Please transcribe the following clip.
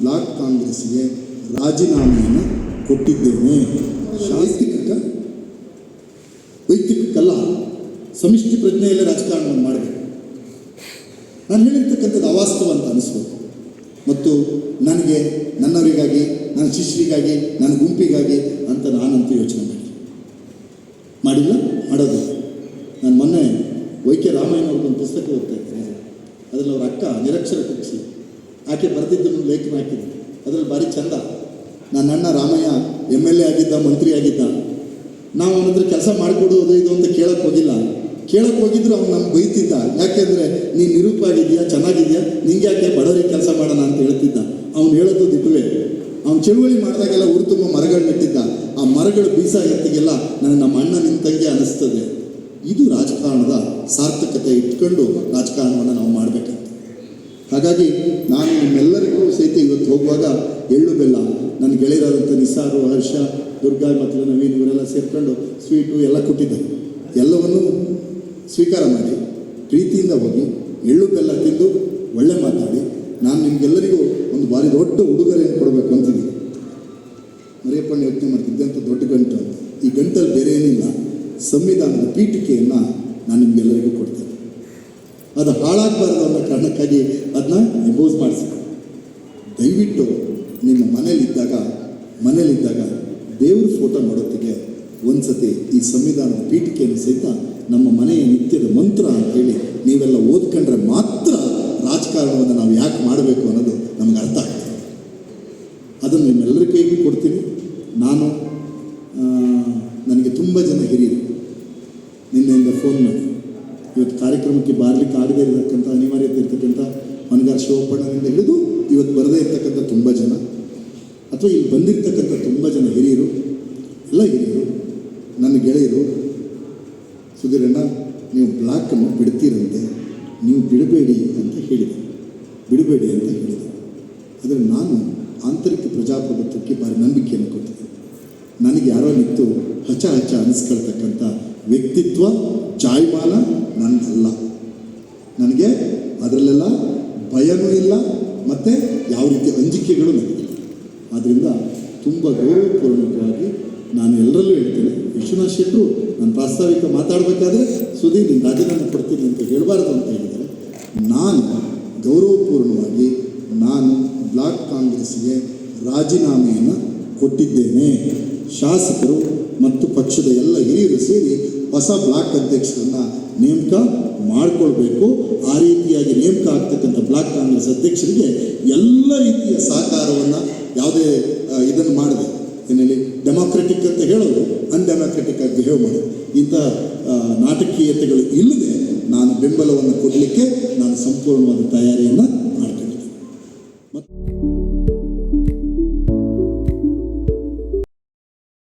Block ಕಾಂಗ್ರೆಸ್ಗೆ ರಾಜೀನಾಮೆಯನ್ನು ಕೊಟ್ಟಿದ್ದೇನೆ. ಶಾಂತಿಕ ವೈಯಕ್ತಿಕಕ್ಕಲ್ಲ ಸಮಿಷ್ಟಿ ಪ್ರಜ್ಞೆಯಲ್ಲೇ ರಾಜಕಾರಣವನ್ನು ಮಾಡಬೇಕು. ನಾನು ಹೇಳಿರ್ತಕ್ಕಂಥದ್ದು ಅವಾಸ್ತವ ಅಂತ ಅನಿಸ್ಬೇಕು ಮತ್ತು ನನಗೆ ನನ್ನವರಿಗಾಗಿ, ನನ್ನ ಶಿಷ್ಯರಿಗಾಗಿ, ನನ್ನ ಗುಂಪಿಗಾಗಿ ಅಂತ ನಾನಂತೂ ಯೋಚನೆ ಮಾಡಿ ಮಾಡಿಲ್ಲ ಮಾಡೋದು ನಾನು ಮೊನ್ನೆ ವೈ ಕೆ ರಾಮಯ್ಯನವ್ರದ್ದೊಂದು ಪುಸ್ತಕ ಓದ್ತಾ ಅದರಲ್ಲಿ ಅವರ ಅಕ್ಕ ನಿರಕ್ಷರ ಪಕ್ಷಿ. ಆಕೆ ಬರೆದಿದ್ದನ್ನು ಲೇಖನ ಹಾಕಿದ್ದೆ ಅದರಲ್ಲಿ ಭಾರಿ ಚಂದ. ನನ್ನ ಅಣ್ಣ ರಾಮಯ್ಯ ಎಂ ಎಲ್ ಎ ಆಗಿದ್ದ, ಮಂತ್ರಿ ಆಗಿದ್ದ. ನಾವು ಅವನ ಹತ್ರ ಕೆಲಸ ಮಾಡಿಕೊಡೋದು ಇದು ಅಂತ ಕೇಳಕ್ಕೆ ಹೋಗಿಲ್ಲ. ಕೇಳಕ್ಕೆ ಹೋಗಿದ್ರು ಅವ್ನು ನಮ್ಗೆ ಬೈತಿದ್ದ. ಯಾಕೆಂದರೆ ನೀನು ನಿರೂಪಾಗಿದೆಯಾ ಚೆನ್ನಾಗಿದೆಯಾ ನಿಂಗೆ ಯಾಕೆ ಬಡವರಿಗೆ ಕೆಲಸ ಮಾಡೋಣ ಅಂತ ಹೇಳ್ತಿದ್ದ. ಅವ್ನು ಹೇಳೋದು ದಿಟ್ಟುವೆ ಅವ್ನು ಚಳುವಳಿ ಮಾಡಿದಾಗೆಲ್ಲ ಊರು ತುಂಬ ಮರಗಳು ನೆಟ್ಟಿದ್ದ. ಆ ಮರಗಳು ಬೀಸ ಎತ್ತಿಗೆಲ್ಲ ನನಗೆ ನಮ್ಮ ಅಣ್ಣ ನಿನ್ನ ತಂಗಿ ಅನಿಸ್ತದೆ. ಇದು ರಾಜಕಾರಣದ ಸಾರ್ಥಕತೆ ಇಟ್ಕೊಂಡು ರಾಜಕಾರಣವನ್ನು ನಾವು ಮಾಡಬೇಕಂತ ಹಾಗಾಗಿ ನಾನು ನಿಮ್ಮೆಲ್ಲರಿಗೂ ಸಹಿತ ಇವತ್ತು ಹೋಗುವಾಗ ಎಳ್ಳು ಬೆಲ್ಲ, ನನ್ನ ಗೆಳೆಯರಾದಂಥ ನಿಸಾರು ಹರ್ಷ, ದುರ್ಗಾ ಮತ್ತು ನವೀನ್ ಇವರೆಲ್ಲ ಸೇರಿಕೊಂಡು ಸ್ವೀಟು ಎಲ್ಲ ಕೊಟ್ಟಿದ್ದರು. ಎಲ್ಲವನ್ನೂ ಸ್ವೀಕಾರ ಮಾಡಿ ಪ್ರೀತಿಯಿಂದ ಹೋಗಿ ಎಳ್ಳು ಬೆಲ್ಲ ತಿಂದು ಒಳ್ಳೆ ಮಾತಾಡಿ. ನಾನು ನಿಮಗೆಲ್ಲರಿಗೂ ಒಂದು ಭಾರಿ ದೊಡ್ಡ ಉಡುಗೊರೆಯನ್ನು ಕೊಡಬೇಕು ಅಂತಿದ್ದೀನಿ. ಮರಿಯಪ್ಪಣ್ಣ ಯೋಚನೆ ಮಾಡ್ತಿದ್ದೆ ಅಂತ ದೊಡ್ಡ ಗಂಟು. ಈ ಗಂಟಲ್ಲಿ ಬೇರೆ ಏನಿಲ್ಲ ಸಂವಿಧಾನದ ಪೀಠಿಕೆಯನ್ನು ನಾನು ನಿಮಗೆಲ್ಲರಿಗೂ ಕೊಡ್ತೇನೆ. ಅದು ಹಾಳಾಗಬಾರ್ದು ಅನ್ನೋ ಕಾರಣಕ್ಕಾಗಿ ಅದನ್ನ ಇಂಪೋಸ್ ಮಾಡಿಸಿ ದಯವಿಟ್ಟು ನಿಮ್ಮ ಮನೇಲಿದ್ದಾಗ ಮನೇಲಿದ್ದಾಗ ದೇವ್ರ ಫೋಟೋ ನೋಡೋತ್ತಿಗೆ ಒಂದ್ಸತಿ ಈ ಸಂವಿಧಾನದ ಪೀಠಿಕೆಯನ್ನು ಸಹಿತ ನಮ್ಮ ಮನೆಯ ನಿತ್ಯದ ಮಂತ್ರ ಅಂತ ಹೇಳಿ ನೀವೆಲ್ಲ ಓದ್ಕೊಂಡ್ರೆ ಮಾತ್ರ ರಾಜಕಾರಣವನ್ನು ನಾವು ಯಾಕೆ ಮಾಡಬೇಕು ಅನ್ನೋದು ನಮಗೆ ಅರ್ಥ ಆಗ್ತದೆ. ಅದನ್ನು ನಿಮ್ಮೆಲ್ಲರ ಕೈಗೆ ಕೊಡ್ತೀನಿ. ನಾನು ನನಗೆ ತುಂಬ ಜನ ಹಿರಿಯರು. ನಿನ್ನೆಯಿಂದ ಫೋನ್ ಮಾಡಿ. ಇವತ್ತು ಕಾರ್ಯಕ್ರಮಕ್ಕೆ ಬಾರ್ಲಿಕ್ಕೆ ಆಗದೇ ಇರತಕ್ಕಂಥ ಅನಿವಾರ್ಯತೆ ಇರ್ತಕ್ಕಂಥ ಮನಗಾರ ಶಿವಪ್ಪಣ್ಣನಿಂದ ಹಿಡಿದು ಇವತ್ತು ಬರದೇ ಇರ್ತಕ್ಕಂಥ ತುಂಬ ಜನ, ಅಥವಾ ಇಲ್ಲಿ ಬಂದಿರ್ತಕ್ಕಂಥ ತುಂಬ ಜನ ಹಿರಿಯರು, ಎಲ್ಲ ಹಿರಿಯರು, ನನ್ನ ಗೆಳೆಯರು ಸುಧೀರಣ್ಣ ನೀವು ಬ್ಲಾಕನ್ನು ಬಿಡ್ತೀರಂತೆ, ನೀವು ಬಿಡಬೇಡಿ ಅಂತ ಹೇಳಿದೆ. ಬಿಡಬೇಡಿ ಅಂತ ಹೇಳಿದೆ. ಆದರೆ ನಾನು ಆಂತರಿಕ ಪ್ರಜಾಪ್ರಭುತ್ವಕ್ಕೆ ಭಾರಿ ನಂಬಿಕೆಯನ್ನು ಕೊಟ್ಟಿದ್ದೆ ನನಗೆ ಯಾರೋ ನಿಂತು ಹಚ ಹಚ್ಚ ಅನಿಸ್ಕೊಳ್ತಕ್ಕಂಥ ವ್ಯಕ್ತಿತ್ವ, ಜಾಯಮಾನ ನನ್ನಲ್ಲ ನನಗೆ ಅದರಲ್ಲೆಲ್ಲ ಭಯನೂ ಇಲ್ಲ, ಮತ್ತು ಯಾವ ರೀತಿ ಅಂಜಿಕೆಗಳು ನನಗಿಲ್ಲ ಆದ್ದರಿಂದ ತುಂಬ ಗೌರವಪೂರ್ವಕವಾಗಿ ನಾನು ಎಲ್ಲರಲ್ಲೂ ಹೇಳ್ತೇನೆ, ವಿಶ್ವನಾಥ್ ಶೆಟ್ಟರು ನಾನು ಪ್ರಾಸ್ತಾವಿಕ ಮಾತಾಡಬೇಕಾದ್ರೆ ಸುದೀ ನಿನ್ನ ರಾಜೀನಾಮೆ ಕೊಡ್ತೀನಿ ಅಂತ ಹೇಳಬಾರ್ದು ಅಂತ ಹೇಳಿದರೆ ನಾನು ಗೌರವಪೂರ್ಣವಾಗಿ ನಾನು ಬ್ಲಾಕ್ ಕಾಂಗ್ರೆಸ್ಗೆ ರಾಜೀನಾಮೆಯನ್ನು ಕೊಟ್ಟಿದ್ದೇನೆ. ಶಾಸಕರು ಮತ್ತು ಪಕ್ಷದ ಎಲ್ಲ ಹಿರಿಯರು ಸೇರಿ ಹೊಸ ಬ್ಲಾಕ್ ಅಧ್ಯಕ್ಷರನ್ನ ನೇಮಕ ಮಾಡಿಕೊಳ್ಬೇಕು. ಆ ರೀತಿಯಾಗಿ ನೇಮಕ ಆಗ್ತಕ್ಕಂಥ ಬ್ಲಾಕ್ ಕಾಂಗ್ರೆಸ್ ಅಧ್ಯಕ್ಷರಿಗೆ ಎಲ್ಲ ರೀತಿಯ ಸಹಕಾರವನ್ನು ಯಾವುದೇ ಇದನ್ನು ಮಾಡಿದೆ ಏನೇಳಿ ಡೆಮಾಕ್ರೆಟಿಕ್ ಅಂತ ಹೇಳೋದು ಅನ್ಡೆಮಾಕ್ರೆಟಿಕ್ ಆಗಿ ಬಿಹೇವ್ ಮಾಡೋದು. ಇಂಥ ನಾಟಕೀಯತೆಗಳು ಇಲ್ಲದೆ ನಾನು ಬೆಂಬಲವನ್ನು ಕೊಡಲಿಕ್ಕೆ ನಾನು ಸಂಪೂರ್ಣವಾದ ತಯಾರಿಯನ್ನು